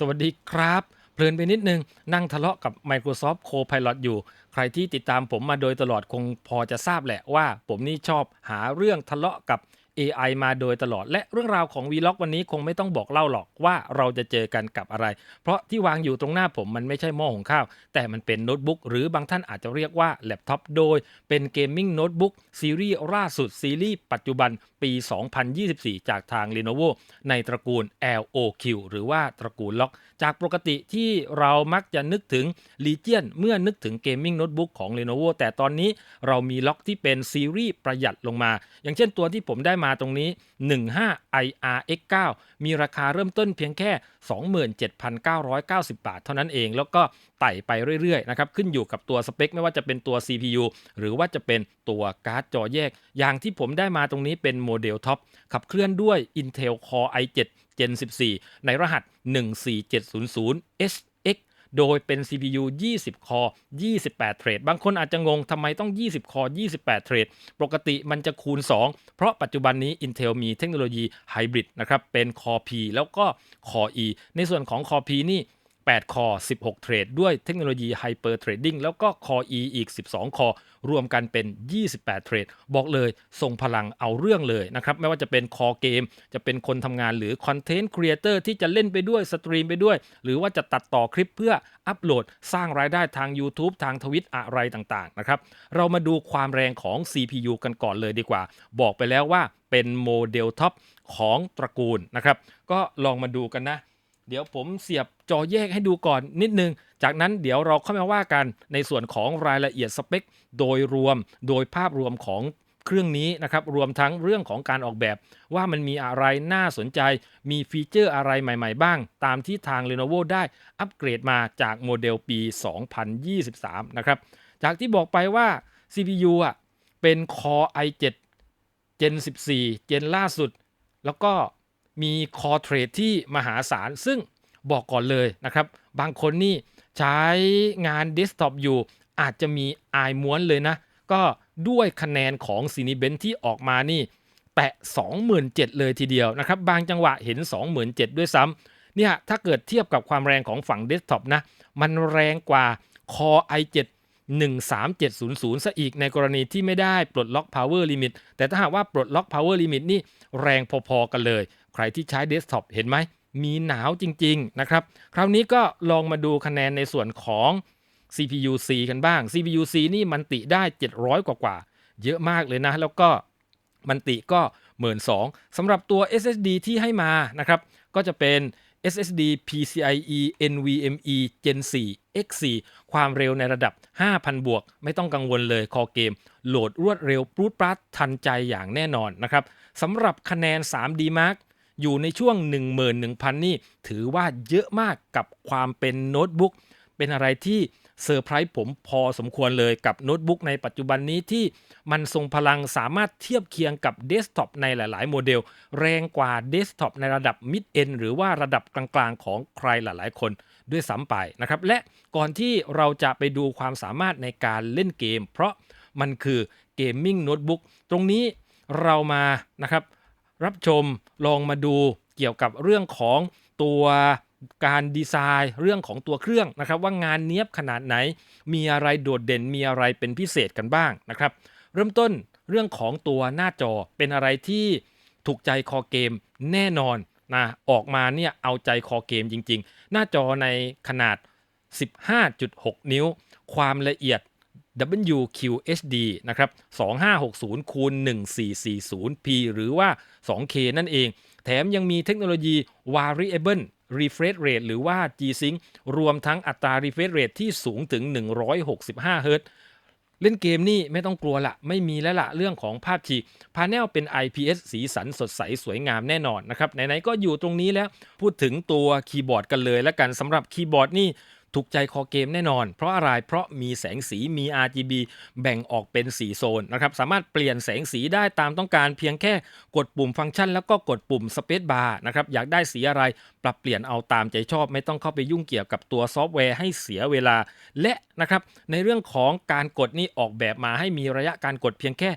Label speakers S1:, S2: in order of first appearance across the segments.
S1: สวัสดีครับ เพลินไปนิดนึง นั่งทะเลาะกับ Microsoft Copilot อยู่ ใครที่ติดตามผมมาโดยตลอดคงพอจะทราบแหละว่า ผมนี่ชอบหาเรื่องทะเลาะกับ AI มาโดยตลอด และเรื่องราวของ Vlog วันนี้คงไม่ต้องบอกเล่าหรอกว่าเราจะเจอกันกับอะไร เพราะที่วางอยู่ตรงหน้าผมมันไม่ใช่หม้อหุงข้าว แต่มันเป็นโน้ตบุ๊กหรือบางท่านอาจจะเรียกว่าแล็ปท็อปโดยเป็นเกมมิ่งโน้ตบุ๊กซีรีส์ล่าสุดซีรีส์ปัจจุบันปี 2024 จากทาง Lenovo ในตระกูล LOQ หรือว่าตระกูลล็อก จากปกติที่เรามักจะนึกถึง Legion เมื่อนึกถึงเกมมิ่งโน้ตบุ๊กของ Lenovo แต่ตอนนี้เรามีล็อกที่เป็นซีรีส์ประหยัดลงมา อย่างเช่นตัวที่ผมได้มาาตรงนี้ 15 IRX9 มีราคาเริ่มต้นเพียงแค่ 27,990 บาท เท่านั้นเอง แล้วก็ไต่ไปเรื่อยๆนะครับ ขึ้นอยู่กับตัวสเปค ไม่ว่าจะเป็นตัว CPU หรือว่าจะเป็นตัวการ์ดจอแยก อย่างที่ผมได้มาตรงนี้เป็นโมเดลท็อป ขับเคลื่อนด้วย Intel Core i7 Gen 14 ในรหัส 14700H โดยเป็น CPU 20 คอ 28 เทรด บางคนอาจจะงงทำไมต้อง 20 คอ 28 เทรด ปกติมันจะคูณ 2 เพราะปัจจุบันนี้ Intel มีเทคโนโลยีไฮบริดนะครับ เป็นคอ P แล้วก็คอ E ในส่วนของคอ P นี่ 8 คอ 16 เทรด ด้วยเทคโนโลยี Hyper Trading แล้วก็ Core อีก 12 คอ รวมกันเป็น 28 เทรด บอกเลยทรงพลังเอาเรื่องเลยนะครับ ไม่ว่าจะเป็น Core Game จะเป็นคนทำงานหรือ Content Creator ที่จะเล่นไปด้วยสตรีมไปด้วย หรือว่าจะตัดต่อคลิปเพื่ออัปโหลด สร้างรายได้ทาง YouTube ทางทวิตอะไรต่างๆนะครับ เรามาดูความแรงของ CPU กันก่อนเลยดีกว่า บอกไปแล้วว่าเป็นโมเดลท็อปของตระกูลนะครับ ก็ลองมาดูกันนะ เดี๋ยวผมเสียบ จอแยกให้ดูก่อนนิดนึง จากนั้นเดี๋ยวเราเข้ามาว่ากันในส่วนของรายละเอียดสเปค โดยรวมโดยภาพรวมของเครื่องนี้นะครับรวมทั้งเรื่องของการออกแบบ ว่ามันมีอะไรน่าสนใจ มีฟีเจอร์อะไรใหม่ ๆ บ้าง ตามที่ทาง Lenovo ได้อัปเกรดมาจากโมเดลปี 2023 นะครับ จากที่บอกไปว่า CPU อะเป็น Core i7 Gen 14 Gen ล่าสุด แล้วก็มีคอเทรดที่มหาศาล ซึ่ง บอกก่อนเลยนะครับ บางคนนี่ใช้งานเดสก์ท็อปอยู่อาจจะมีอายม้วนเลยนะ ก็ด้วยคะแนนของซีนิเบนที่ออกมานี่ แตะ 27,000 เลยทีเดียวนะครับ บางจังหวะเห็น 27,000 ด้วยซ้ำเนี่ยถ้าเกิดเทียบกับความแรงของฝั่งเดสก์ท็อปนะ มันแรงกว่า Core i7 13700 ซะอีกในกรณีที่ไม่ได้ปลดล็อก power limit แต่ถ้าหากว่าปลดล็อก power limit นี่แรงพอๆกันเลย ใครที่ใช้เดสก์ท็อปเห็นไหม มีหนาวจริงๆนะครับ คราวนี้ก็ลองมาดูคะแนนในส่วนของ CPU C กันบ้าง CPU C นี่มันติได้ 700 กว่ากว่าๆเยอะมากเลยนะ แล้วก็มันติก็ 12,000สำหรับตัว SSD ที่ให้มานะครับ ก็จะเป็น SSD PCIe NVMe Gen 4 X4 ความเร็วในระดับ 5,000 บวก ไม่ต้องกังวลเลยคอเกม โหลดรวดเร็วปรูดปราดทันใจอย่างแน่นอนนะครับสำหรับคะแนน 3D Mark อยู่ในช่วง 11,000 นี่ ถือว่าเยอะมากกับความเป็นโน้ตบุ๊กเป็นอะไรที่เซอร์ไพรส์ผมพอสมควรเลยกับโน้ตบุ๊กในปัจจุบันนี้ที่มันทรงพลังสามารถเทียบเคียงกับเดสก์ท็อปในหลาย ๆ โมเดล แรงกว่าเดสก์ท็อปในระดับมิดเอนหรือว่าระดับกลาง ๆ ของใครหลาย ๆ คนด้วยซ้ำไปนะครับ และก่อนที่เราจะไปดูความสามารถในการเล่นเกม เพราะมันคือเกมมิ่งโน้ตบุ๊กตรงนี้เรามานะครับ รับชมลองมาดูเกี่ยวกับเรื่องของตัวการดีไซน์เรื่องของตัวเครื่องนะครับ ว่างานเนี้ยบขนาดไหน มีอะไรโดดเด่นมีอะไรเป็นพิเศษกันบ้างนะครับ เริ่มต้นเรื่องของตัวหน้าจอเป็นอะไรที่ถูกใจคอเกมแน่นอนนะออกมาเนี่ยเอาใจคอเกมจริง ๆ หน้าจอในขนาด 15.6 นิ้ว ความละเอียด WQHD นะครับ 2560คูณ 1440p หรือว่า 2K นั่นเอง แถมยังมีเทคโนโลยี Variable Refresh Rate หรือว่า G-Sync รวมทั้งอัตรา Refresh Rate ที่สูงถึง 165 Hz เล่นเกมนี่ไม่ต้องกลัวละไม่มีแล้วละเรื่องของภาพฉีกพาเนลเป็น IPS สีสันสดใสสวยงามแน่นอนนะครับ ไหน ๆ ก็อยู่ตรงนี้แล้ว พูดถึงตัวคีย์บอร์ดกันเลยแล้วกันสำหรับคีย์บอร์ดนี่ ถูกใจคอเกมแน่นอน เพราะอะไร เพราะมีแสงสีมี RGB แบ่งออกเป็น 4 โซนนะครับ สามารถเปลี่ยนแสงสีได้ตามต้องการเพียงแค่กดปุ่มฟังก์ชัน แล้วก็กดปุ่ม Space Bar นะครับ อยากได้สีอะไรปรับเปลี่ยนเอาตามใจชอบ ไม่ต้องเข้าไปยุ่งเกี่ยวกับตัวซอฟต์แวร์ให้เสียเวลา และนะครับในเรื่องของการกดนี่ออกแบบมาให้มีระยะการกดเพียงแค่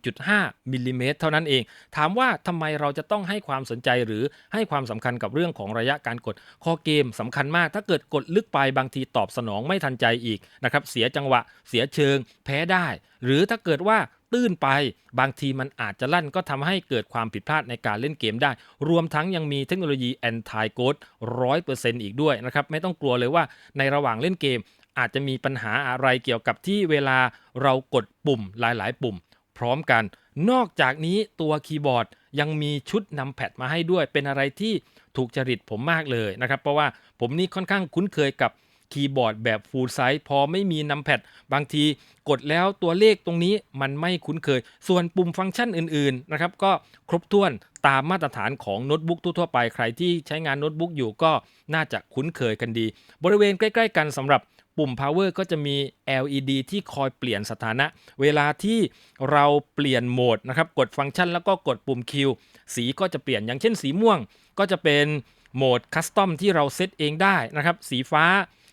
S1: 1.5มิลลิเมตรเท่านั้นเอง ถามว่าทำไมเราจะต้องให้ความสนใจหรือให้ความสำคัญกับเรื่องของระยะการกด คอเกมสำคัญมาก ถ้าเกิดกดลึกไปบางทีตอบสนองไม่ทันใจอีกนะครับ เสียจังหวะ เสียเชิง แพ้ได้ หรือถ้าเกิดว่าตื้นไปบางทีมันอาจจะลั่นก็ทำให้เกิดความผิดพลาดในการเล่นเกมได้ รวมทั้งยังมีเทคโนโลยี anti ghost 100%อีกด้วยนะครับ ไม่ต้องกลัวเลยว่าในระหว่างเล่นเกมอาจจะมีปัญหาอะไรเกี่ยวกับที่เวลาเรากดปุ่มหลาย ๆ ปุ่ม พร้อมกัน นอกจากนี้ตัวคีย์บอร์ดยังมีชุดนำแพดมาให้ด้วย เป็นอะไรที่ถูกจริตผมมากเลยนะครับ เพราะว่าผมนี่ค่อนข้างคุ้นเคยกับคีย์บอร์ดแบบฟูลไซส์พอไม่มีนำแพดบางทีกดแล้วตัวเลขตรงนี้มันไม่คุ้นเคย ส่วนปุ่มฟังก์ชันอื่นๆนะครับก็ครบถ้วนตามมาตรฐานของโน้ตบุ๊กทั่วไป ใครที่ใช้งานโน้ตบุ๊กอยู่ก็น่าจะคุ้นเคยกันดี บริเวณใกล้ ๆ กันสำหรับ ปุ่ม power ก็จะมี LED ที่คอยเปลี่ยนสถานะ เวลาที่เราเปลี่ยนโหมดนะครับ กดฟังก์ชันแล้วก็กดปุ่ม Q สีก็จะเปลี่ยนอย่างเช่นสีม่วง ก็จะเป็นโหมดคัสตอมที่เราเซตเองได้นะครับ สีฟ้า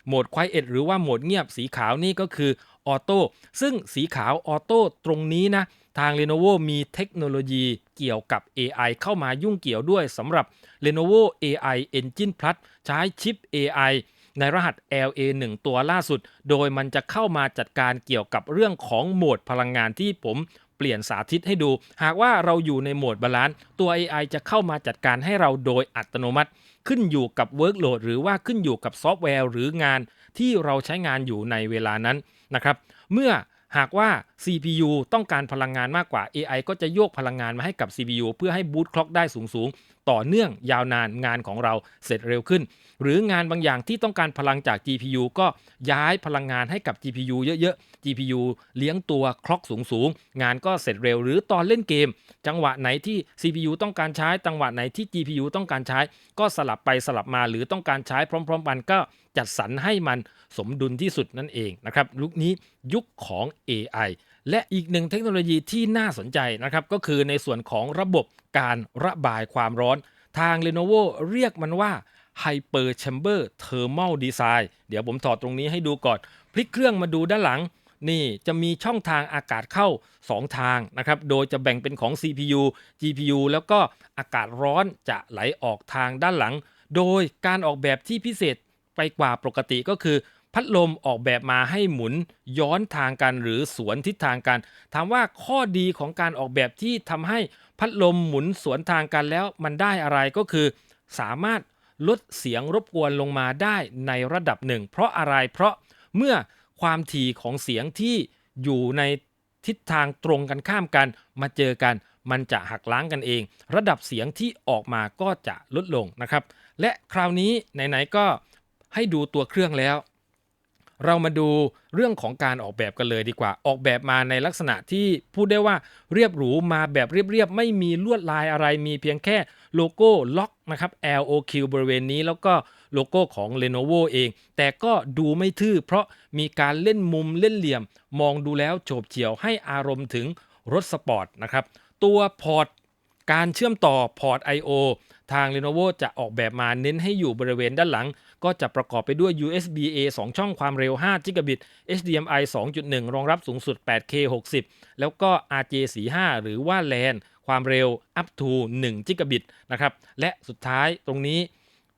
S1: โหมด Quiet หรือว่าโหมดเงียบสีขาวนี่ก็คือออโต้ซึ่งสีขาวออโต้ตรงนี้นะ ทาง Lenovo มีเทคโนโลยีเกี่ยวกับ AI เข้ามายุ่งเกี่ยวด้วยสำหรับ Lenovo AI Engine Plus ใช้ชิป AI ในรหัส LA1 ตัวล่าสุด โดยมันจะเข้ามาจัดการเกี่ยวกับเรื่องของโหมดพลังงานที่ผมเปลี่ยนสาธิตให้ดู หากว่าเราอยู่ในโหมดบาลานซ์ตัว AI จะเข้ามาจัดการให้เราโดยอัตโนมัติ ขึ้นอยู่กับเวิร์กโหลดหรือว่าขึ้นอยู่กับซอฟต์แวร์หรืองานที่เราใช้งานอยู่ในเวลานั้นนะครับ เมื่อหากว่า CPU ต้องการพลังงานมากกว่า AI ก็จะโยกพลังงานมาให้กับ CPU เพื่อให้บูตคล็อกได้สูง ต่อเนื่องยาวนานงานของเราเสร็จเร็วขึ้น หรืองานบางอย่างที่ต้องการพลังจาก GPU ก็ย้ายพลังงานให้กับ GPU เยอะๆ GPU เลี้ยงตัวคล็อกสูงๆ งานก็เสร็จเร็ว หรือตอนเล่นเกม จังหวะไหนที่ CPU ต้องการใช้จังหวะไหนที่ GPU ต้องการใช้ ก็สลับไปสลับมาหรือต้องการใช้พร้อม ๆ กันก็จัดสรรให้มันสมดุลที่สุดนั่นเองนะครับยุคนี้ยุคของ AI และอีกหนึ่งเทคโนโลยีที่น่าสนใจนะครับ ก็คือในส่วนของระบบการระบายความร้อน ทาง Lenovo เรียกมันว่า Hyper Chamber Thermal Design เดี๋ยวผมถอดตรงนี้ให้ดูก่อน พลิกเครื่องมาดูด้านหลัง นี่จะมีช่องทางอากาศเข้า 2 ทางนะครับ โดยจะแบ่งเป็นของ CPU GPU แล้วก็อากาศร้อนจะไหลออกทางด้านหลัง โดยการออกแบบที่พิเศษไปกว่าปกติก็คือ พัดลมออกแบบมาให้หมุนย้อนทางกันหรือสวนทิศทางกันถามว่าข้อดีของการออกแบบที่ทำให้พัดลมหมุนสวนทางกันแล้วมันได้อะไรก็คือ สามารถลดเสียงรบกวนลงมาได้ในระดับหนึ่ง เพราะอะไรเพราะเมื่อความถี่ของเสียงที่อยู่ในทิศทางตรงกันข้ามกัน มาเจอกัน มันจะหักล้างกันเอง ระดับเสียงที่ออกมาก็จะลดลงนะครับ และคราวนี้ไหนๆก็ให้ดูตัวเครื่องแล้ว เรามาดูเรื่องของการออกแบบกันเลยดีกว่า ออกแบบมาในลักษณะที่พูดได้ว่าเรียบหรูมาแบบเรียบๆ ไม่มีลวดลายอะไร มีเพียงแค่โลโก้ล็อกนะครับ LOQ บริเวณนี้แล้วก็โลโก้ของ Lenovo เอง แต่ก็ดูไม่ทื่อเพราะมีการเล่นมุมเล่นเหลี่ยม มองดูแล้วโฉบเฉี่ยวให้อารมณ์ถึงรถสปอร์ตนะครับ ตัวพอร์ต การเชื่อมต่อพอร์ต I/O ทาง Lenovo จะออกแบบมาเน้นให้อยู่บริเวณด้านหลัง ก็จะประกอบไปด้วย USB A 2 ช่องความเร็ว 5 g b HDMI 2.1 รองรับสูงสุด 8K 60 แล้วก็ RJ45 หรือว่า LAN ความเร็ว up to 1 g b นะครับ และสุดท้ายตรงนี้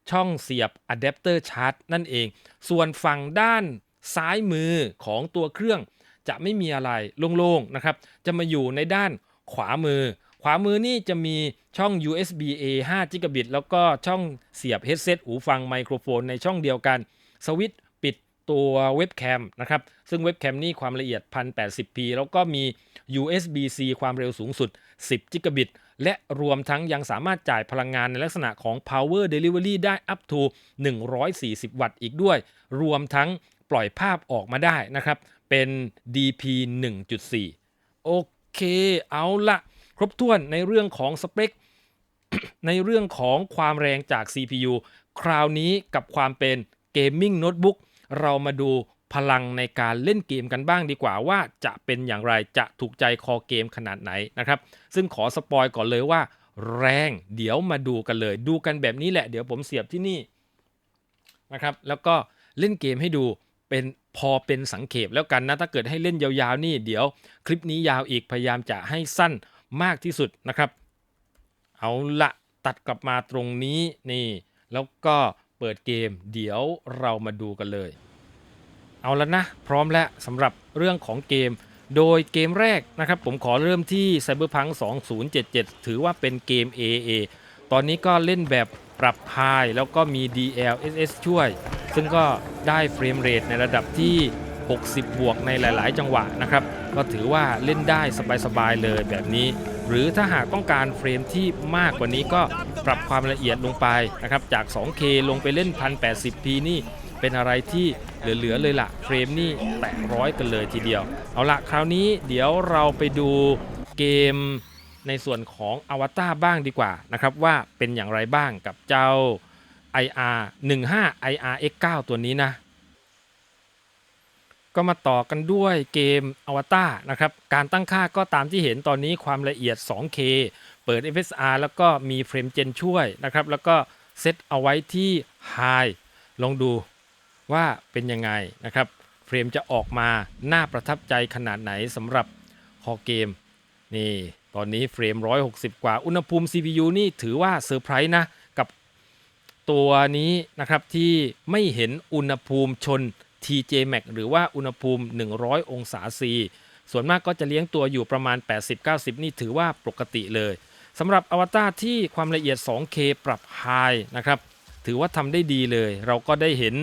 S1: ช่องเสียบอะแดปเตอร์ชาร์จนั่นเอง ส่วนฝั่งด้านซ้ายมือของตัวเครื่อง จะไม่มีอะไรโล่งๆนะครับ จะมาอยู่ในด้านขวามือ ขวามือนี่จะมีช่อง USB A 5 g b แล้วก็ช่องเสียบ headset หูฟังไมโครโฟนในช่องเดียวกัน สวิตช์ปิดตัวเว็บแคมนะครับ ซึ่งเว็บแคมนี่ความละเอียด 1080p แล้วก็มี USB-C ความเร็วสูงสุด 10 g b และรวมทั้งยังสามารถจ่ายพลังงานในลักษณะของ power delivery ได้ up to 140 วัตต์อีกด้วย รวมทั้งปล่อยภาพออกมาได้นะครับ เป็น DP 1.4 โอเค เอาละ ครบถ้วนในเรื่องของสเปค ในเรื่องของความแรงจาก CPU คราวนี้กับความเป็นเกมมิ่งโน้ตบุ๊กเรามาดูพลังในการเล่นเกมกันบ้างดีกว่าว่าจะเป็นอย่างไรจะถูกใจคอเกมขนาดไหนนะครับ ซึ่งขอสปอยก่อนเลยว่า แรงเดี๋ยวมาดูกันเลย ดูกันแบบนี้แหละเดี๋ยวผมเสียบที่นี่นะครับ แล้วก็เล่นเกมให้ดูเป็นพอเป็นสังเขปแล้วกันนะ ถ้าเกิดให้เล่นยาวๆนี่เดี๋ยวคลิปนี้ยาวอีกพยายามจะให้สั้น มากที่สุดนะครับ เอาละตัดกลับมาตรงนี้นี่ แล้วก็เปิดเกมเดี๋ยวเรามาดูกันเลย เอาแล้วนะ พร้อมแล้วสำหรับเรื่องของเกม โดยเกมแรกนะครับ ผมขอเริ่มที่ Cyberpunk 2077 ถือว่าเป็นเกม AA ตอนนี้ก็เล่นแบบปรับไฮแล้วก็มี DLSS ช่วย ซึ่งก็ได้เฟรมเรทในระดับที่ 60 บวกในหลาย ๆ จังหวะนะครับ ก็ถือว่าเล่นได้สบาย ๆ เลยแบบนี้ หรือถ้าหากต้องการเฟรมที่มากกว่านี้ก็ปรับความละเอียดลงไปนะครับ จาก 2K ลงไปเล่น 1080p นี่เป็นอะไรที่เหลือ ๆ เลยละเฟรมนี่แตะร้อยกันเลยทีเดียว เอาละคราวนี้เดี๋ยวเราไปดูเกมในส่วนของอวตารบ้างดีกว่านะครับว่าเป็นอย่างไรบ้างกับเจ้า IR 15 IR X9 ตัวนี้นะ ก็มาต่อกันด้วยเกมอวตารนะครับ การตั้งค่าก็ตามที่เห็นตอนนี้ความละเอียด 2K เปิด FSR แล้วก็มีเฟรมเจนช่วยนะครับ แล้วก็เซตเอาไว้ที่ High ลองดูว่าเป็นยังไงนะครับ เฟรมจะออกมาน่าประทับใจขนาดไหนสำหรับคอเกม นี่ ตอนนี้เฟรม 160 กว่า อุณหภูมิ CPU นี่ถือว่าเซอร์ไพรส์นะ กับตัวนี้นะครับที่ไม่เห็นอุณหภูมิชน TJ Max หรือว่าอุณหภูมิ 100 องศาซีส่วนมากก็จะเลี้ยงตัวอยู่ประมาณ 80-90 นี่ถือว่าปกติเลยสำหรับอวตารที่ความละเอียด 2K ปรับ High นะครับถือว่าทำได้ดีเลย เราก็ได้เห็น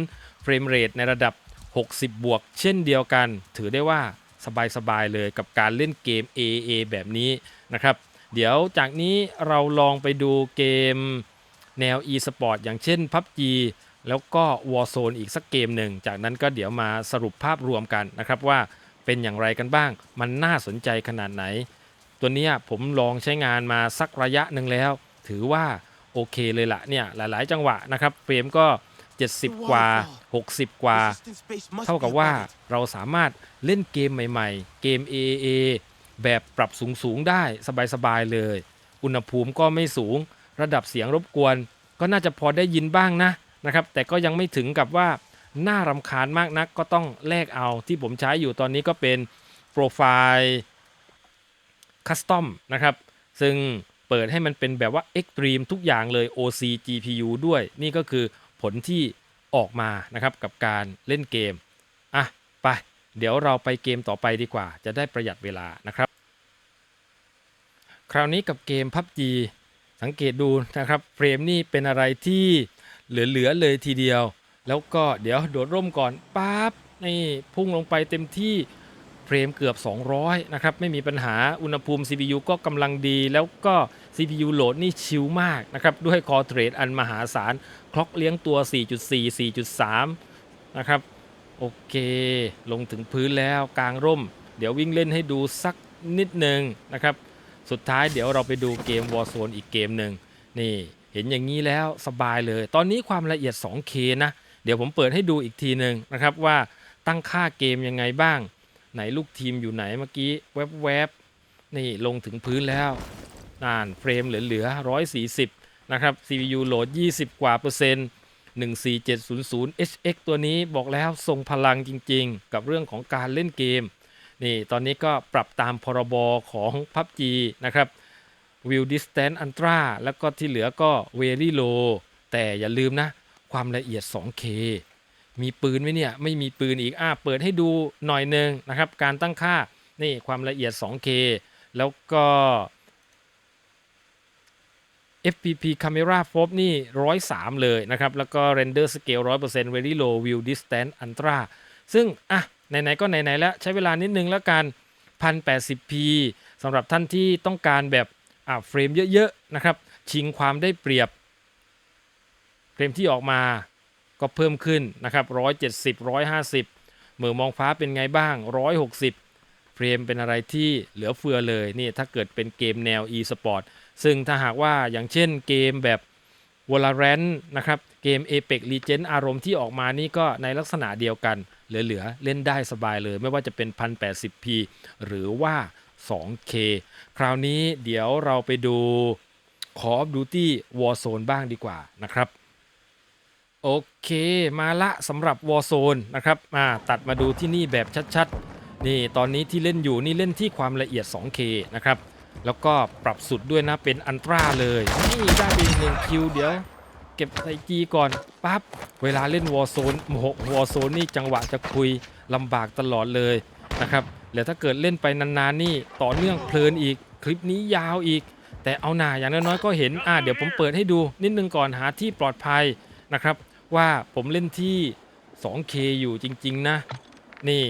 S1: เฟรมเรทในระดับ 60 บวก เช่นเดียวกัน ถือได้ว่าสบายๆเลยกับการเล่นเกม AA แบบนี้นะครับเดี๋ยวจากนี้เราลองไปดูเกมแนว e-sport อย่างเช่น PUBG แล้วก็ Warzone อีกสักเกมหนึ่ง จากนั้นก็เดี๋ยวมาสรุปภาพรวมกันนะครับว่าเป็นอย่างไรกันบ้าง มันน่าสนใจขนาดไหน ตัวเนี้ยผมลองใช้งานมาสักระยะหนึ่งแล้ว ถือว่าโอเคเลยละเนี่ยหลาย ๆ จังหวะนะครับเฟรมก็ 70 กว่า 60 กว่า เท่ากับว่าเราสามารถเล่นเกมใหม่ ๆ เกม AAA แบบปรับสูง ๆ ได้สบาย ๆ เลย อุณหภูมิก็ไม่สูง ระดับเสียงรบกวน ก็น่าจะพอได้ยินบ้างนะ นะครับแต่ก็ยังไม่ถึงกับว่าน่ารำคาญมากนักก็ต้องแลกเอาที่ผมใช้อยู่ตอนนี้ก็เป็นโปรไฟล์คัสตอมนะครับซึ่งเปิดให้มันเป็นแบบว่า Extreme ทุกอย่างเลย OC GPU ด้วย นี่ก็คือผลที่ออกมานะครับกับการเล่นเกม อะ ไป เดี๋ยวเราไปเกมต่อไปดีกว่า จะได้ประหยัดเวลานะครับ คราวนี้กับเกม PUBG สังเกตดูนะครับ เฟรมนี่เป็นอะไรที่ เหลือๆเลยทีเดียว แล้วก็เดี๋ยวโดดร่มก่อนปั๊บนี่พุ่งลงไปเต็มที่เฟรมเกือบ 200 นะครับ ไม่มีปัญหาอุณหภูมิ CPU ก็กำลังดี แล้วก็ CPU โหลดนี่ชิลมากนะครับ ด้วยคอเทรดอันมหาศาล คล็อกเลี้ยงตัว 4.4 4.3 นะครับ โอเค ลงถึงพื้นแล้วกลางร่ม เดี๋ยววิ่งเล่นให้ดูสักนิดหนึ่งนะครับ สุดท้ายเดี๋ยวเราไปดูเกม Warzone อีกเกมหนึ่งนี่ เห็นอย่างนี้แล้วสบายเลย ตอนนี้ความละเอียด 2K นะ เดี๋ยวผมเปิดให้ดูอีกทีหนึ่งนะครับว่าตั้งค่าเกมยังไงบ้าง ไหนลูกทีมอยู่ไหนเมื่อกี้แวบๆนี่ลงถึงพื้นแล้วนานเฟรมเหลือๆ140 นะครับ CPU โหลด 20 กว่าเปอร์เซ็นต์ 14700 HX ตัวนี้บอกแล้วทรงพลังจริงๆ กับเรื่องของการเล่นเกม นี่ตอนนี้ก็ปรับตามพรบของ PUBG นะครับ View Distance Ultra แล้วก็ที่เหลือก็ Very Low แต่อย่าลืมนะ ความละเอียด 2K มีปืนไหมเนี่ย ไม่มีปืนอีกอะเปิดให้ดูหน่อยหนึ่งนะครับ การตั้งค่า นี่ความละเอียด 2K แล้วก็ FPP Camera Fob นี่ 103 เลยนะครับ แล้วก็ Render Scale 100% Very Low View Distance Ultra ซึ่ง อะ ไหน ๆ ก็ไหน ๆ แล้ว ใช้เวลานิดนึงแล้วกัน 1080p สำหรับท่านที่ต้องการแบบ อะเฟรมเยอะๆนะครับ ชิงความได้เปรียบเฟรมที่ออกมาก็เพิ่มขึ้นนะครับ170 150เมื่อมองฟ้าเป็นไงบ้าง 160 เฟรมเป็นอะไรที่เหลือเฟือเลยนี่ถ้าเกิดเป็นเกมแนว e-sport ซึ่งถ้าหากว่าอย่างเช่นเกมแบบ Valorant นะครับเกม Apex Legend อารมณ์ที่ออกมานี่ก็ในลักษณะเดียวกัน เหลือๆ เล่นได้สบายเลย ไม่ว่าจะเป็น 1080p หรือว่า 2K คราวนี้เดี๋ยวเราไปดู Call of Duty Warzone บ้างดีกว่านะครับโอเคมาละสำหรับ Warzone นะครับมาตัดมาดูที่นี่แบบชัดๆ นี่ตอนนี้ที่เล่นอยู่นี่เล่นที่ความละเอียด 2K นะครับแล้วก็ปรับสุดด้วยนะเป็นอันตราเลย นี่ได้ไปอีกหนึ่งคิวเดี๋ยว เก็บไซจีก่อนปั๊บเวลาเล่น Warzone โอ้โห Warzone นี่จังหวะจะคุยลำบากตลอดเลยนะครับ แล้วถ้าเกิดเล่นไปนานๆนี่ต่อเนื่องเพลินอีกคลิปนี้ยาวอีก แต่เอาหน่าอย่างน้อยๆก็เห็นอ่าเดี๋ยวผมเปิดให้ดูนิดนึงก่อนหาที่ปลอดภัยนะครับ ว่าผมเล่นที่ 2K อยู่จริงๆนะนี่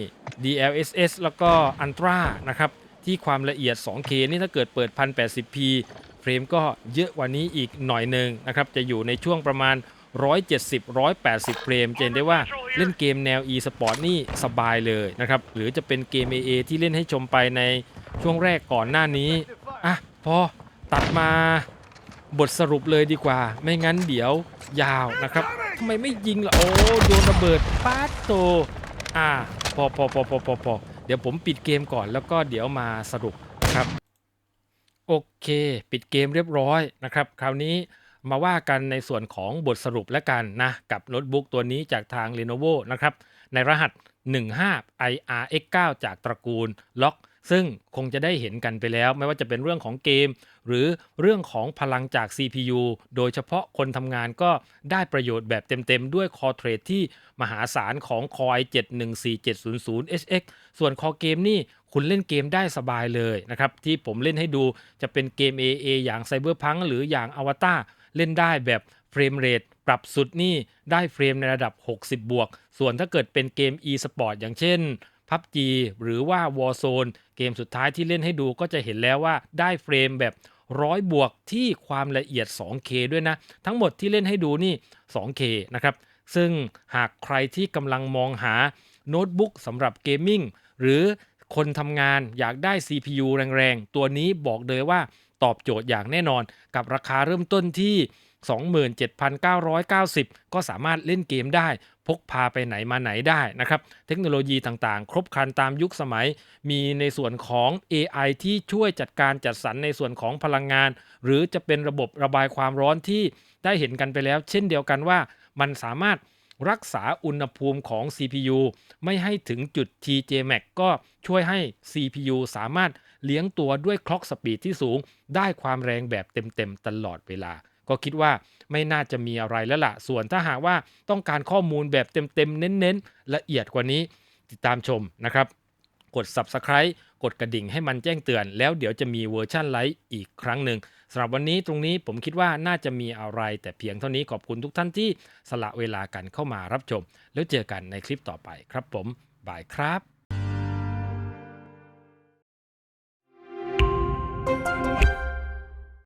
S1: DLSS แล้วก็ Ultra นะครับ ที่ความละเอียด 2K นี่ถ้าเกิดเปิด 1080p เฟรมก็เยอะกว่านี้อีกหน่อยหนึ่งนะครับ จะอยู่ในช่วงประมาณ 170-180 เฟรมเห็นได้ว่าเล่นเกมแนว e-sport นี่สบายเลยนะครับ หรือจะเป็นเกม AA ที่เล่นให้ชมไปในช่วงแรกก่อนหน้านี้ อะ พอตัดมาบทสรุปเลยดีกว่า ไม่งั้นเดี๋ยวยาวนะครับทำไมไม่ยิงล่ะ โอ้โยนระเบิดปาโต อ่า พอพอพอพอพอพอเดี๋ยวผมปิดเกมก่อนแล้วก็เดี๋ยวมาสรุปครับ โอเค ปิดเกมเรียบร้อยนะครับ คราวนี้ มาว่ากันในส่วนของบทสรุปแล้วกันนะ กับโน้ตบุ๊กตัวนี้จากทาง Lenovo นะครับ ในรหัส 15 IRX9 จากตระกูลล็อกซึ่งคงจะได้เห็นกันไปแล้ว ไม่ว่าจะเป็นเรื่องของเกม หรือเรื่องของพลังจาก CPU โดยเฉพาะคนทำงานก็ได้ประโยชน์แบบเต็มๆ ด้วย Core Trade ที่มหาศาลของ Core i7 14700HX ส่วน Core เกมนี่คุณเล่นเกมได้สบายเลยนะครับ ที่ผมเล่นให้ดูจะเป็นเกม AA อย่าง Cyberpunk หรืออย่าง Avatar เล่นได้แบบเฟรมเรทปรับสุดนี่ได้เฟรมในระดับ 60 บวก ส่วนถ้าเกิดเป็นเกม e-sport อย่างเช่น PUBG หรือว่า Warzone เกมสุดท้ายที่เล่นให้ดูก็จะเห็นแล้วว่าได้เฟรมแบบ100บวกที่ความละเอียด 2K ด้วยนะ ทั้งหมดที่เล่นให้ดูนี่ 2K นะครับ ซึ่งหากใครที่กำลังมองหาโน้ตบุ๊กสำหรับเกมมิ่งหรือคนทำงานอยากได้ CPU แรงๆ ตัวนี้บอกเลยว่า ตอบโจทย์อย่างแน่นอน กับราคาเริ่มต้นที่ 27,990 ก็สามารถเล่นเกมได้ พกพาไปไหนมาไหนได้นะครับ เทคโนโลยีต่างๆ ครบครันตามยุคสมัย มีในส่วนของ AI ที่ช่วยจัดการจัดสรรในส่วนของพลังงาน หรือจะเป็นระบบระบายความร้อนที่ได้เห็นกันไปแล้ว เช่นเดียวกันว่ามันสามารถ รักษาอุณหภูมิของ CPU ไม่ให้ถึงจุด TJ Max ก็ช่วยให้ CPU สามารถเลี้ยงตัวด้วยคล็อกสปีดที่สูง ได้ความแรงแบบเต็มๆตลอดเวลา ก็คิดว่าไม่น่าจะมีอะไรแล้วล่ะ ส่วนถ้าหากว่าต้องการข้อมูลแบบเต็มๆ เน้นๆ ละเอียดกว่านี้ ติดตามชมนะครับ กด Subscribe กดกระดิ่งให้มันแจ้งเตือน แล้วเดี๋ยวจะมีเวอร์ชั่นไลฟ์อีกครั้งหนึ่งสำหรับวันนี้ตรงนี้ผมคิดว่าน่าจะมีอะไร แต่เพียงเท่านี้ขอบคุณทุกท่านที่สละเวลากันเข้ามารับชม แล้วเจอกันในคลิปต่อไปครับผมบายครับ